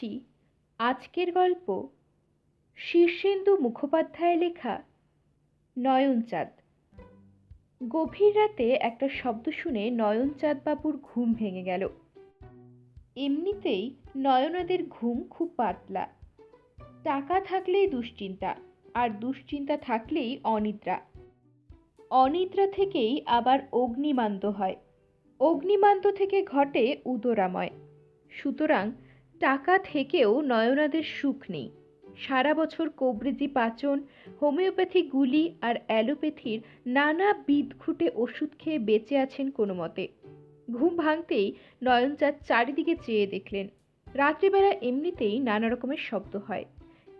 পড়ছি। আজকের গল্প শীর্ষেন্দু মুখোপাধ্যায় লেখা নয়নচাঁদ। গভীর রাতে একটা শব্দ শুনে নয়নচাঁদ বাবুর ঘুম ভেঙে গেল। এমনিতেই নয়নাদের ঘুম খুব পাতলা। টাকা থাকলেই দুশ্চিন্তা, আর দুশ্চিন্তা থাকলেই অনিদ্রা। অনিদ্রা থেকেই আবার অগ্নিমান্ত হয়। অগ্নিমান্ত থেকে ঘটে উদরাময়। সুতরাং টাকা থেকেও নয়নাদের সুখ নেই। সারা বছর কবরেজি পাচন, হোমিওপ্যাথি গুলি আর অ্যালোপ্যাথির নানা বিদঘুটে ওষুধ খেয়ে বেঁচে আছেন কোনো মতে। ঘুম ভাঙতেই নয়নচাঁদ চারিদিকে চেয়ে দেখলেন। রাত্রিবেলা এমনিতেই নানা রকমের শব্দ হয়।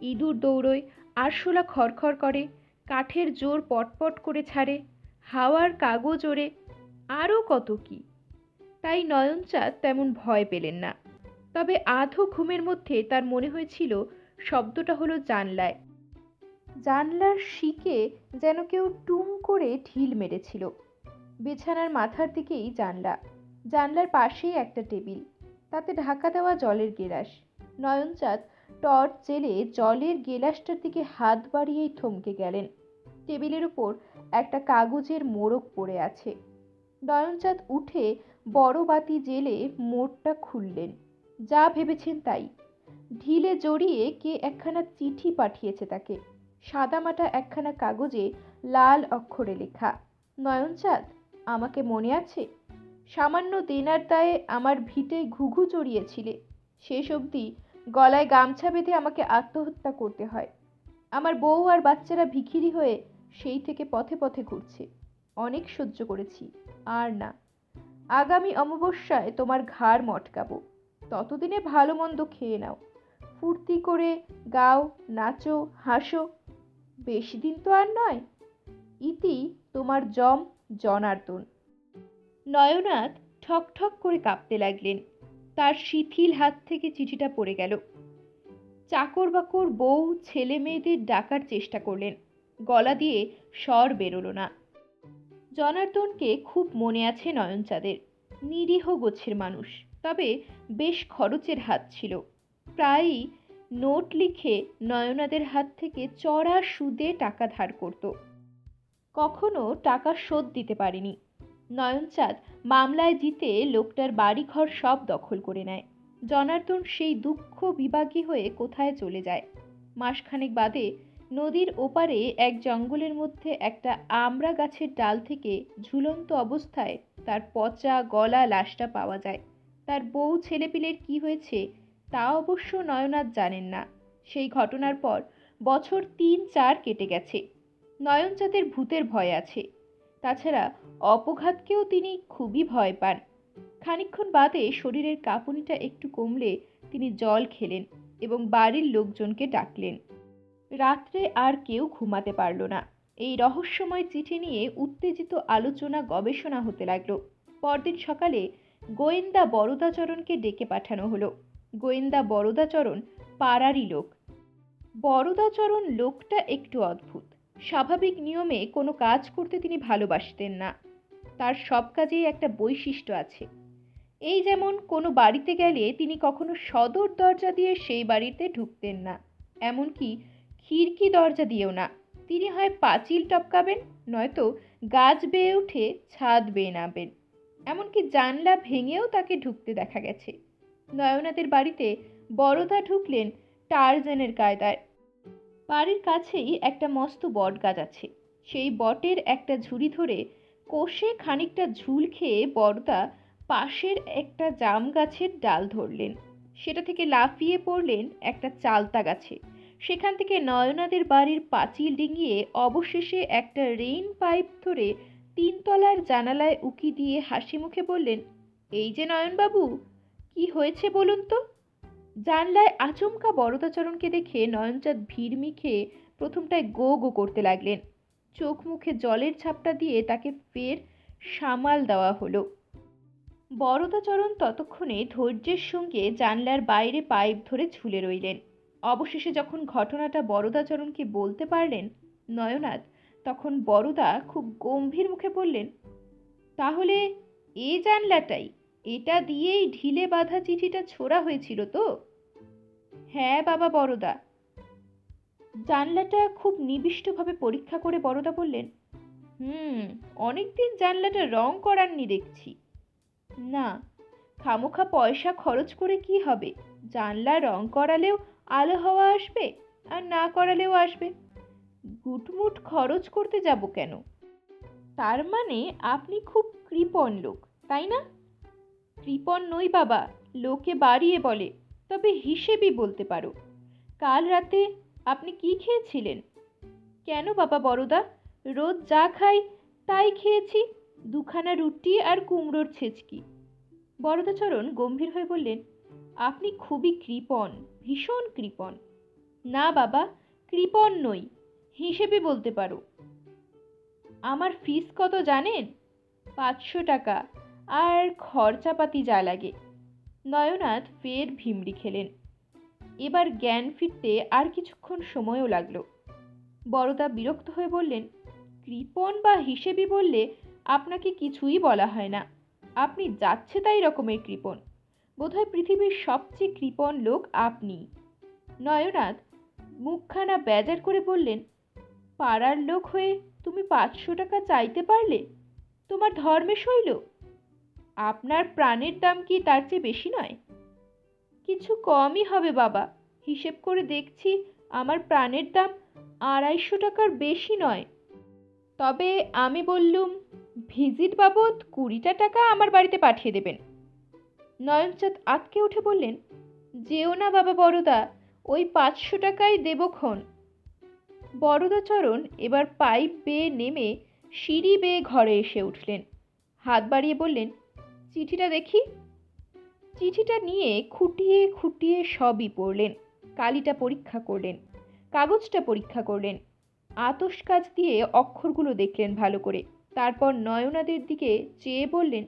ইঁদুর দৌড়োয়, আরশোলা খড়খড় করে, কাঠের জোর পটপট করে ছাড়ে, হাওয়ার কাগজ ওড়ে, আরও কত কি। তাই নয়নচাঁদ তেমন ভয় পেলেন না। তবে আধো ঘুমের মধ্যে তার মনে হয়েছিল শব্দটা হলো জানলায়। জানলার শিকে যেন কেউ টুম করে ঢিল মেরেছিল। বিছানার মাথার দিকেই জানলা। জানলার পাশেই একটা টেবিল। তাতে ঢাকা দেওয়া জলের গেলাস। নয়নচাঁদ টর্চ জেলে জলের গেলাসটার দিকে হাত বাড়িয়েই থমকে গেলেন। টেবিলের উপর একটা কাগজের মোড়ক পড়ে আছে। নয়নচাঁদ উঠে বড় বাতি জেলে মোড়টা খুললেন। যা ভেবেছেন তাই। ঢিলে জড়িয়ে কে একখানা চিঠি পাঠিয়েছে তাকে। সাদামাটা একখানা কাগজে লাল অক্ষরে লেখা, নয়নচাঁদ, আমাকে মনে আছে? সামান্য দেনার দায়ে আমার ভিটে ঘুঘু চড়িয়েছিলে। শেষ অবধি গলায় গামছা বেঁধে আমাকে আত্মহত্যা করতে হয়। আমার বউ আর বাচ্চারা ভিখিরি হয়ে সেই থেকে পথে পথে ঘুরছে। অনেক সহ্য করেছি, আর না। আগামী অমাবস্যায় তোমার ঘাড় মটকাবো। ততদিনে ভালো মন্দ খেয়ে নাও। ফুর্তি করে গাও, নাচো, হাসো। বেশি দিন তো আর নয়। ইতি তোমার জম জনার্দন নয়নাথ ঠক ঠক করে কাঁপতে লাগলেন। তার শিথিল হাত থেকে চিঠিটা পড়ে গেল। চাকর বাকর, বউ, ছেলে মেয়েদের ডাকার চেষ্টা করলেন। গলা দিয়ে স্বর বেরোলো না। জনার্দনকে খুব মনে আছে নয়নচাঁদের। নিরীহ গোছের মানুষ। তবে বেশ খরচের হাত ছিল। প্রায়ই নোট লিখে নয়নাদের হাত থেকে চড়া সুদে টাকা ধার করত। কখনো টাকা শোধ দিতে পারেনি। নয়নচাঁদ মামলায় জিতে লোকটার বাড়িঘর সব দখল করে নেয়। জনার্দন সেই দুঃখ বিভাগী হয়ে কোথায় চলে যায়? মাসখানেক বাদে নদীর ওপারে এক জঙ্গলের মধ্যে একটা আমড়া গাছের ডাল থেকে ঝুলন্ত অবস্থায় তার পচা গলা লাশটা পাওয়া যায়। তার বউ ছেলেপিলের কি হয়েছে তা অবশ্য নয়নাথ জানেন না। সেই ঘটনার পর বছর তিন চার কেটে গেছে। নয়নচাঁদের ভূতের ভয় আছে। তাছাড়া অপঘাতকেও তিনি খুবই ভয় পান। খানিক্ষণ বাদে শরীরের কাঁপুনিটা একটু কমলে তিনি জল খেলেন এবং বাড়ির লোকজনকে ডাকলেন। রাত্রে আর কেউ ঘুমাতে পারল না। এই রহস্যময় চিঠি নিয়ে উত্তেজিত আলোচনা গবেষণা হতে লাগল। পরদিন সকালে গোয়েন্দা বরদাচরণকে ডেকে পাঠানো হলো। গোয়েন্দা বরদাচরণ পাড়ারই লোক। বরদাচরণ লোকটা একটু অদ্ভুত। স্বাভাবিক নিয়মে কোনো কাজ করতে তিনি ভালোবাসতেন না। তার সব কাজেই একটা বৈশিষ্ট্য আছে। এই যেমন কোনো বাড়িতে গেলে তিনি কখনো সদর দরজা দিয়ে সেই বাড়িতে ঢুকতেন না। এমনকি খিড়কি দরজা দিয়েও না। তিনি হয় পাঁচিল টপকাবেন, নয়তো গাছ বেয়ে উঠে ছাদ বেয়ে নামবেন। এমনকি জানলা ভেঙেও তাকে ঢুকতে দেখা গেছে। নয়নাদের বাড়িতে বড়দা ঢুকলেন টারজেনের কায়দায়। বাড়ির কাছেই একটা মস্ত বট গাছ আছে। সেই বটের একটা ঝুড়ি ধরে কোষে খানিকটা ঝুল খেয়ে বড়দা পাশের একটা জাম গাছের ডাল ধরলেন। সেটা থেকে লাফিয়ে পড়লেন একটা চালতা গাছে। সেখান থেকে নয়নাদের বাড়ির পাঁচিল ডিঙিয়ে অবশেষে একটা রেইন পাইপ ধরে তিনতলার জানালায় উকি দিয়ে হাসি মুখে বললেন, এই যে নয়নবাবু, কি হয়েছে বলুন তো? জানলায় আচমকা বরদাচরণকে দেখে নয়নচাঁদ ভিড়মি খেয়ে প্রথমটায় গো গো করতে লাগলেন। চোখ মুখে জলের ছাপটা দিয়ে তাকে ফের সামাল দেওয়া হলো। বরদাচরণ ততক্ষণে ধৈর্যের সঙ্গে জানলার বাইরে পাইপ ধরে ঝুলে রইলেন। অবশেষে যখন ঘটনাটা বরদাচরণকে বলতে পারলেন নয়নাথ তখন বড়দা খুব গম্ভীর মুখে বললেন, তাহলে এ জানলাটাই, এটা দিয়েই ঢিলে বাঁধা চিঠিটা ছোড়া হয়েছিল তো? হ্যাঁ বাবা বড়দা জানলাটা খুব নিবিষ্টভাবে পরীক্ষা করে বড়দা বললেন, হুম, অনেকদিন জানলাটা রং করাননি দেখছি। না, খামোখা পয়সা খরচ করে কি হবে? জানলা রং করালেও আলো হাওয়া আসবে আর না করালেও আসবে। গুটমুট খরচ করতে যাব কেন? তার মানে আপনি খুব কৃপণ লোক, তাই না? কৃপণ নই বাবা, লোকে বাড়িয়ে বলে, তবে হিসেবই বলতে পারো। কাল রাতে আপনি কি খেয়েছিলেন? কেন বাবা বড়দা, রোজ যা খাই তাই খেয়েছি, দুখানা রুটি আর কুমড়োর ছেচকি। বরদাচরণ গম্ভীর হয়ে বললেন, আপনি খুবই কৃপণ, ভীষণ কৃপণ। না বাবা, কৃপণ নই। হিসেবে বলতে পারো। আমার ফিস কত জানেন? পাঁচশো টাকা। আর খরচাপাতি যা লাগে। নয়নাথ ফের ভিমড়ি খেলেন। এবার জ্ঞান ফিরতে আর কিছুক্ষণ সময়ও লাগল। বড়দা বিরক্ত হয়ে বললেন কৃপণ বা হিসেবি বললে আপনাকে কিছুই বলা হয় না। আপনি যাচ্ছে তাই রকমের কৃপণ বোধহয় পৃথিবীর সবচেয়ে কৃপণ লোক আপনি। নয়নাথ মুখখানা বেজার করে বললেন পাড়ার লোক হয়ে তুমি পাঁচশো টাকা চাইতে পারলে? তোমার ধর্মে শৈল। আপনার প্রাণের দাম কি তার চেয়ে বেশি নয়? কিছু কমই হবে বাবা। হিসেব করে দেখছি আমার প্রাণের দাম আড়াইশো টাকার বেশি নয়। তবে আমি বললুম, ভিজিট বাবদ কুড়িটা টাকা আমার বাড়িতে পাঠিয়ে দেবেন। নয়নচাঁদ আটকে উঠে বললেন, যেও না বাবা বড়দা, ওই পাঁচশো টাকাই দেবক্ষণ বড়দাচরণ এবার পাইপ বেয়ে নেমে সিঁড়ি বেয়ে ঘরে এসে উঠলেন। হাত বাড়িয়ে বললেন, চিঠিটা দেখি? চিঠিটা নিয়ে খুঁটিয়ে খুঁটিয়ে সবই পড়লেন। কালিটা পরীক্ষা করলেন, কাগজটা পরীক্ষা করলেন আতস কাজ দিয়ে অক্ষরগুলো দেখলেন ভালো করে। তারপর নয়নাদের দিকে চেয়ে বললেন,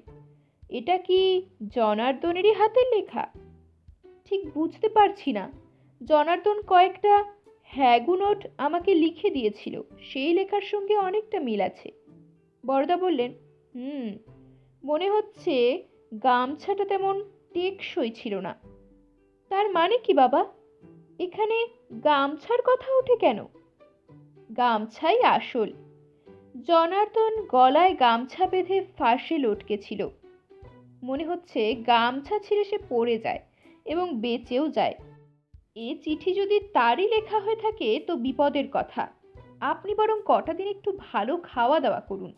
এটা কি জনার্দনেরই হাতের লেখা? ঠিক বুঝতে পারছি না। জনার্দন কয়েকটা হ্যাগু নোট আমাকে লিখে দিয়েছিল। সেই লেখার সঙ্গে অনেকটা মিল আছে। বড়দা বললেন, হুম, মনে হচ্ছে গামছাটা তেমন টেকসই ছিল না। তার মানে কি বাবা? এখানে গামছার কথা ওঠে কেন? গামছাই আসল। জনার্দন গলায় গামছা বেঁধে ফাঁসে লটকে ছিল মনে হচ্ছে গামছা ছিঁড়ে সে পড়ে যায় এবং বেঁচেও যায়। এ চিঠি যদি তারই লেখা হয়ে থাকে, তো বিপদের কথা। আপনি বরং কটা দিন একটু ভালো খাওয়া দাওয়া করুন।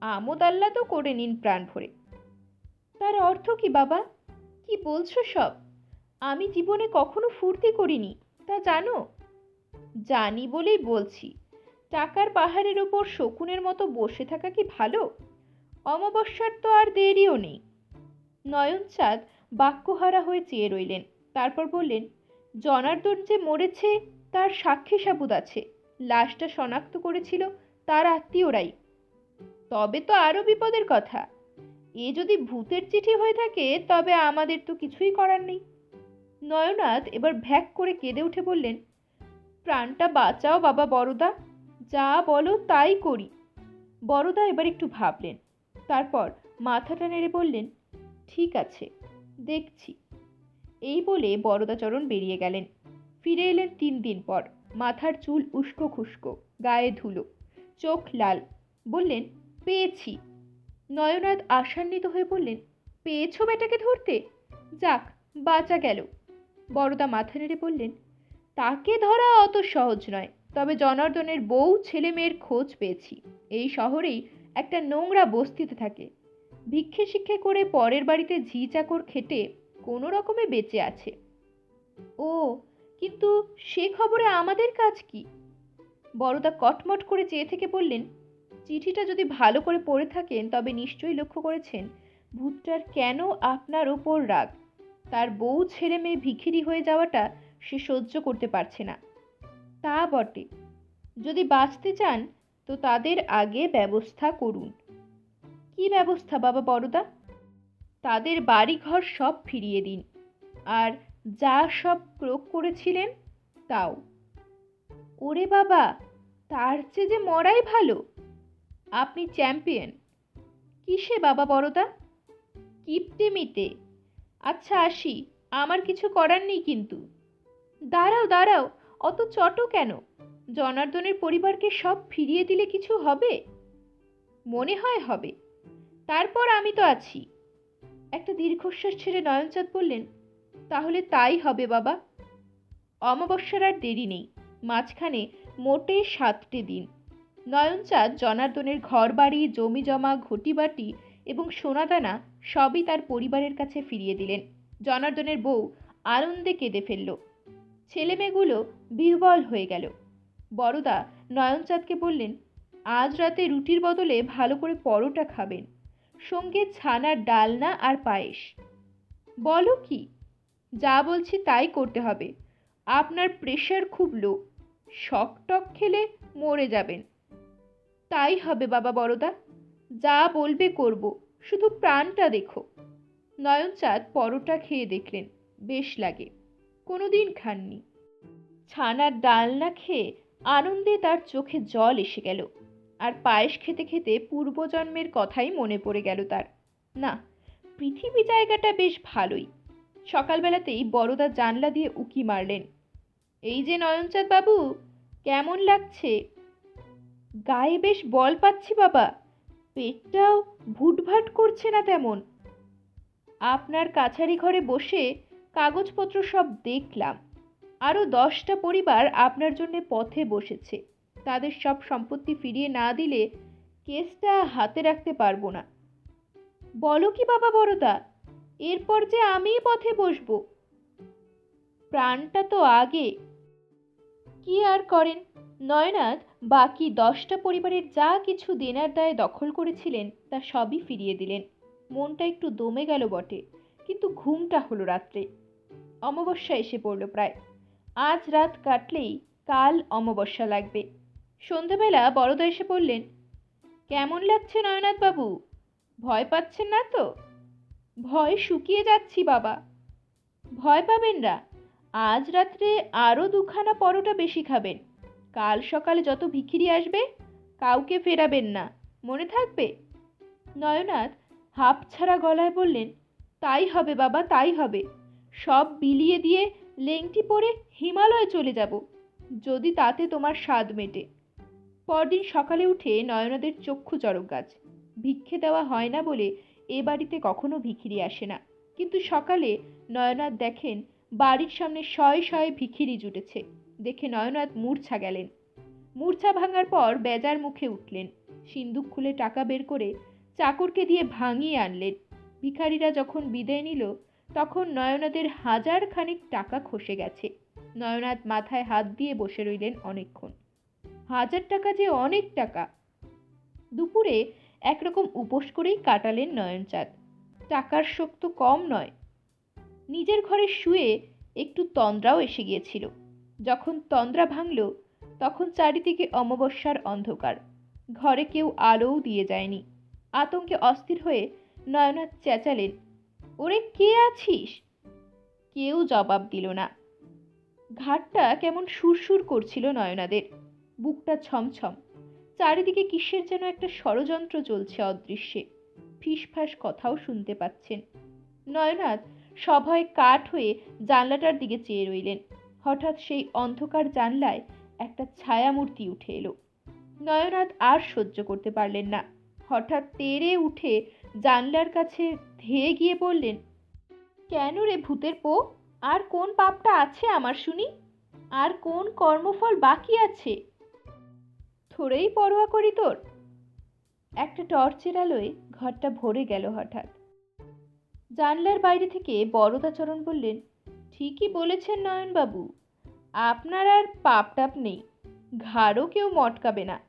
আমোদ আহ্লাদও করে নিন প্রাণ ভরে। তার অর্থ কি, বাবা? কি বলছো সব? আমি জীবনে কখনো ফুর্তি করিনি, তা জানো? জানি বলেই বলছি। টাকার পাহাড়ের ওপর শকুনের মতো বসে থাকা কি ভালো? অমাবস্যার তো আর দেরিও নেই। নয়নচাঁদ বাক্যহারা হয়ে চেয়ে রইলেন, তারপর বললেন জনার্দন যে মরেছে, তার সাক্ষী সাবুদ আছে। লাশটা শনাক্ত করেছিল তার আত্মীয়রাই। তবে তো আরও বিপদের কথা। এ যদি ভূতের চিঠি হয়ে থাকে, তবে আমাদের তো কিছুই করার নেই। নয়নাথ এবার ভ্যাক করে কেঁদে উঠে বললেন, প্রাণটা বাঁচাও বাবা বড়দা যা বলো তাই করি। বড়দা এবার একটু ভাবলেন। তারপর মাথাটা নেড়ে বললেন, ঠিক আছে, দেখছি। এই বলে বরদাচরণ বেরিয়ে গেলেন। ফিরে এলেন তিন দিন পর। মাথার চুল উস্কো খুস্কো, গায়ে ধুলো, চোখ লাল। বললেন, পেয়েছি। নয়নাথ আশান্বিত হয়ে বললেন, পেয়েছ বেটাকে ধরতে? যাক, বাঁচা গেল। বড়দা মাথা নেড়ে বললেন, তাকে ধরা অত সহজ নয়, তবে জনার্দনের বউ ছেলে মেয়ের খোঁজ পেয়েছি। এই শহরেই একটা নোংরা বস্তিতে থাকে। ভিক্ষে শিক্ষে করে পরের বাড়িতে ঝি চাকর খেটে কোনো রকমে বেঁচে আছে। ও, কিন্তু সে খবরে আমাদের কাজ কি? বড়দা কটমট করে চেয়ে থেকে বললেন, চিঠিটা যদি ভালো করে পড়ে থাকেন, তবে নিশ্চয়ই লক্ষ্য করেছেন, ভূতটার কেন আপনার ওপর রাগ? তার বউ ছেড়ে মেয়ে ভিখিরি হয়ে যাওয়াটা সে সহ্য করতে পারছে না। তা বটে। যদি বাঁচতে চান, তো তাদের আগে ব্যবস্থা করুন। কি ব্যবস্থা বাবা বড়দা? তাদের বাড়িঘর সব ফিরিয়ে দিন। আর যা সব ক্রোক করেছিলেন, তাও। ওরে বাবা, তার চেয়ে যে মরাই ভালো। আপনি চ্যাম্পিয়ন। কিসে বাবা বড়দা? কিপটেমিতে। আচ্ছা আসি, আমার কিছু করার নেই কিন্তু। দাঁড়াও দাঁড়াও, অত চটো কেন? জনার্দনের পরিবারকে সব ফিরিয়ে দিলে কিছু হবে? মনে হয় হবে। তারপর আমি তো আছি। একটা দীর্ঘশ্বাস ছেড়ে নয়নচাঁদ বললেন, তাহলে তাই হবে বাবা। অমাবস্যার আর দেরি নেই, মাঝখানে মোটে সাতটি দিন। নয়নচাঁদ জনার্দনের ঘর বাড়ি জমি জমা ঘটিবাটি এবং সোনাদানা সবই তার পরিবারের কাছে ফিরিয়ে দিলেন। জনার্দনের বউ আনন্দে কেঁদে ফেলল। ছেলেমেয়েগুলো বিহ্বল হয়ে গেল। বড়দা নয়নচাঁদকে বললেন, আজ রাতে রুটির বদলে ভালো করে পরোটা খাবেন। সঙ্গে ছানার ডালনা আর পায়েস। বলো কি? যা বলছি তাই করতে হবে। আপনার প্রেশার খুব লো শক টক খেলে মরে যাবেন। তাই হবে বাবা বড়দা। যা বলবে করব। শুধু প্রাণটা দেখো। নয়নচাঁদ পরোটা খেয়ে দেখলেন। বেশ লাগে। কোনোদিন খাননি। ছানার ডালনা খেয়ে আনন্দে তার চোখে জল এসে গেল। আর পায়েস খেতে খেতে পূর্বজন্মের কথাই মনে পড়ে গেল তার। না, পৃথিবী জায়গাটা বেশ ভালোই। সকালবেলাতেই বড়দা জানলা দিয়ে উকি মারলেন। এই যে নয়নচাঁদ বাবু, কেমন লাগছে? গায়ে বেশ বল পাচ্ছি বাবা, পেটটাও ভুটভাট করছে না তেমন। আপনার কাছারি ঘরে বসে কাগজপত্র সব দেখলাম। আরও দশটা পরিবার আপনার জন্য পথে বসেছে। তাদের সব সম্পত্তি ফিরিয়ে না দিলে কেসটা হাতে রাখতে পারব না। বলো কি বাবা বড়দা, এরপর যে আমিই পথে বসবো? প্রাণটা তো আগে। কি আর করেন? নয়নাথ বাকি দশটা পরিবারের যা কিছু দেনার দায়ে দখল করেছিলেন, তা সবই ফিরিয়ে দিলেন। মনটা একটু দমে গেল বটে, কিন্তু ঘুমটা হলো রাত্রে। অমাবস্যা এসে পড়ল প্রায়। আজ রাত কাটলেই কাল অমাবস্যা লাগবে। সন্ধেবেলা বড়দা এসে বললেন, কেমন লাগছে নয়নাথ বাবু ভয় পাচ্ছেন না তো? ভয় শুকিয়ে যাচ্ছি বাবা। ভয় পাবেন না। আজ রাত্রে আরও দুখানা পরোটা বেশি খাবেন। কাল সকালে যত ভিখিরি আসবে, কাউকে ফেরাবেন না। মনে থাকবে? নয়নাথ হাঁপ ছাড়া গলায় বললেন, তাই হবে বাবা, তাই হবে। সব বিলিয়ে দিয়ে লেংটি পরে হিমালয়ে চলে যাব। যদি তাতে তোমার স্বাদ মেটে। পরদিন সকালে উঠে নয়নাদের চক্ষু চড়ক গাছ। ভিক্ষে দেওয়া হয় না বলে এ বাড়িতে কখনো ভিখিরি আসে না। কিন্তু সকালে নয়নাথ দেখেন বাড়ির সামনে শয়ে শয়ে ভিখিরি জুটেছে। দেখে নয়নাথ মূর্ছা গেলেন। মূর্ছা ভাঙার পর বেজার মুখে উঠলেন। সিন্দুক খুলে টাকা বের করে চাকরকে দিয়ে ভাঙিয়ে আনলেন। ভিখারিরা যখন বিদায় নিল, তখন নয়নাদের হাজার খানিক টাকা খসে গেছে। নয়নাথ মাথায় হাত দিয়ে বসে রইলেন অনেকক্ষণ। হাজার টাকা যে অনেক টাকা। দুপুরে একরকম উপোস করেই কাটালেন নয়নচাঁদ। টাকার শোক তো কম নয়। নিজের ঘরে শুয়ে একটু তন্দ্রাও এসে গিয়েছিল। যখন তন্দ্রা ভাঙল, তখন চারিদিকে অমাবস্যার অন্ধকার। ঘরে কেউ আলোও দিয়ে যায়নি। আতঙ্কে অস্থির হয়ে নয়নাথ চেঁচালেন, ওরে কে আছিস? কেউ জবাব দিল না। ঘাটটা কেমন সুরসুর করছিল নয়নাদের। বুকটা ছমছম। চারিদিকে কিসের যেন একটা ষড়যন্ত্র চলছে অদৃশ্যে। ফিসফাস কথাও শুনতে পাচ্ছেন। নয়নাথ সভয় কাঠ হয়ে জানলাটার দিকে চেয়ে রইলেন। হঠাৎ সেই অন্ধকার জানলায় একটা ছায়ামূর্তি উঠে এলো। নয়নাথ আর সহ্য করতে পারলেন না। হঠাৎ তেরে উঠে জানলার কাছে ধেয়ে গিয়ে বললেন, কেন রে ভূতের পো? আর কোন পাপটা আছে আমার শুনি? আর কোন কর্মফল বাকি আছে? থোড়েই পরোয়া করি তোর। একটা টর্চের আলোয় ঘরটা ভরে গেল হঠাৎ। জানলার বাইরে থেকে বরদাচরণ বললেন, ঠিকই বলেছেন নয়নবাবু। আপনার আর পাপ টাপ নেই। ঘাড়ও কেউ মটকাবে না।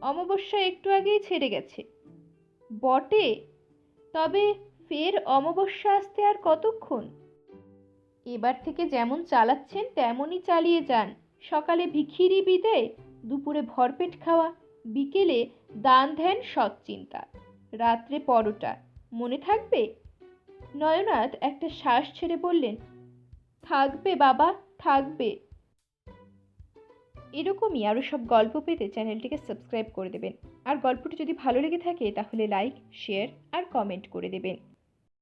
অমাবস্যা একটু আগেই ছেড়ে গেছে। বটে? তবে ফের অমাবস্যা আসতে আর কতক্ষণ? এবার থেকে যেমন চালাচ্ছেন, তেমনই চালিয়ে যান। সকালে ভিখিরি বিদে দুপুরে ভরপেট খাওয়া, বিকেলে দান ধ্যান সৎ চিন্তা, রাত্রে পরোটা, মনে থাকবে? নয়নাথ একটা শ্বাস ছেড়ে বললেন, থাকবে বাবা, থাকবে। এরকমই আরও সব গল্প পেতে চ্যানেলটিকে সাবস্ক্রাইব করে দেবেন। আর গল্পটি যদি ভালো লেগে থাকে তাহলে লাইক, শেয়ার আর কমেন্ট করে দেবেন।